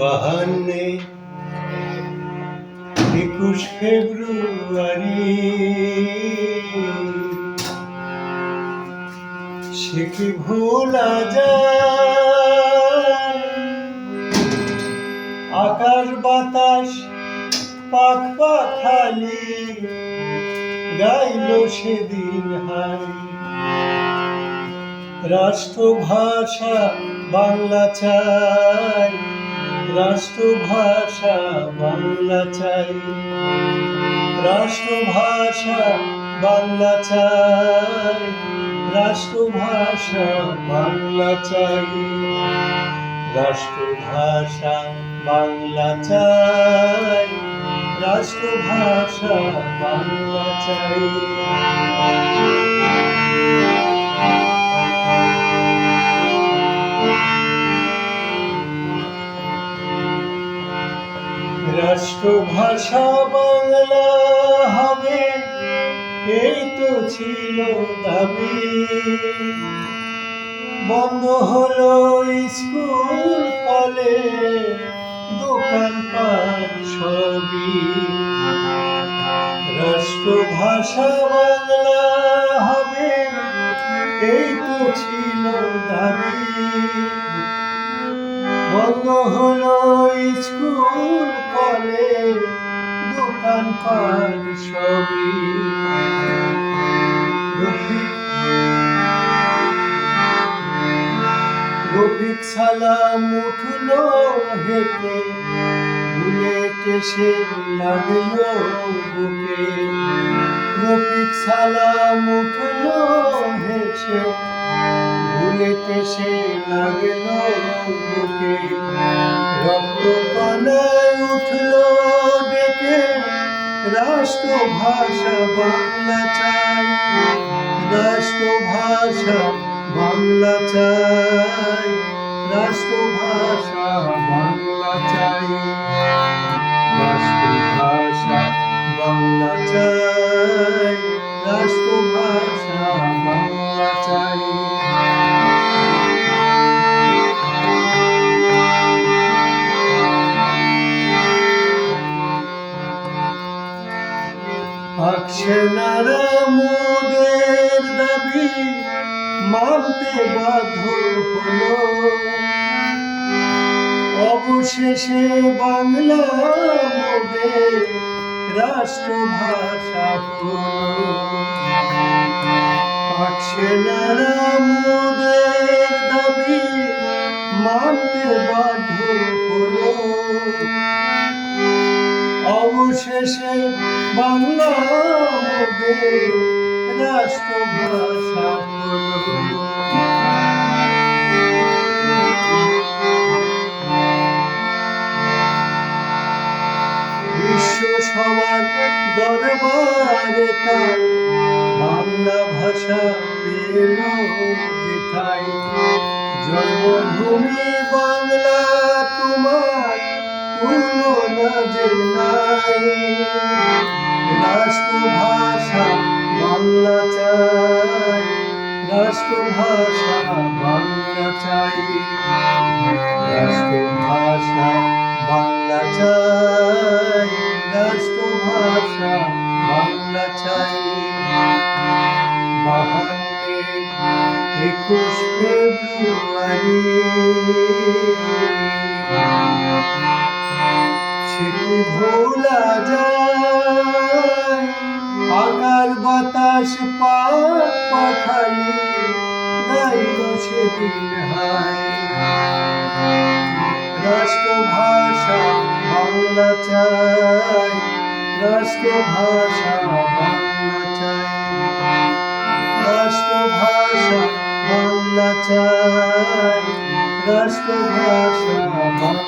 বাহান্নে একুশ ফেব্রুয়ারি। সে কি ভোলা যায়? আকাশ বাতাস পাখ পাখালি গাইল সেদিন হাই রাষ্ট্রভাষা বাংলা চাই, রাষ্ট্রভাষা বাংলা চাই। রাষ্ট্রভাষা বাংলা চাই, রাষ্ট্রভাষা বাংলা চাই। রাষ্ট্রভাষা বাংলা চাই। রাষ্ট্রভাষা বাংলা চাই। রাষ্ট্রভাষা বাংলা হবে এই তো ছিল দাবি। বন্ধ হলো স্কুল কলেজ দোকানপাট সবই রাষ্ট্রভাষা বাংলা হবে এই তো ছিল দাবি। বন্ধ হলো স্কুল, কলেজ দোকানপাট সবই রফিক সালাম উঠল হেঁটে বুলেট এসে লাগল বুকে। রফিক সালাম উঠল হেসে বুলেট এসে লাগল বুকে। রক্ত পানায় উঠল ডেকে, রাষ্ট্রভাষা বাংলা চাই। রাষ্ট্রভাষা বাংলা চাই রাষ্ট্রভাষা বাংলা চাই। রাষ্ট্রভাষা বাংলা চাই রাষ্ট্রভাষা বাংলা চাই। আকশেনারা মোদের দাবি মানতে বাধ্য হলো। অবশেষে বাংলা মোদের রাষ্ট্রভাষা হলো। আকশেনারা মোদের দাবি মানতে বাধ্য হলো। অবশেষে বাংলা মোদের রাষ্ট্রভাষা সবার দরবারে তাই বাংলা ভাষা পেল যেথায়। জন্মভূমি বাংলা তোমার তুলনা যে নাই। রাষ্ট্রভাষা বাংলা চাই, রাষ্ট্রভাষা বাংলা চাই। রাষ্ট্রভাষা চাই রাষ্ট্রভাষা বাংলা চাই বাহান্নে একুশ ফেব্রুয়ারি সে কি ভোলা যায় আকার বাতাস পাক পাখালি গাইল সেদিন হায় চাই রাষ্ট্রভাষা বাংলা চাই। রাষ্ট্রভাষা বাংলা চাই। রাষ্ট্রভাষা বাংলা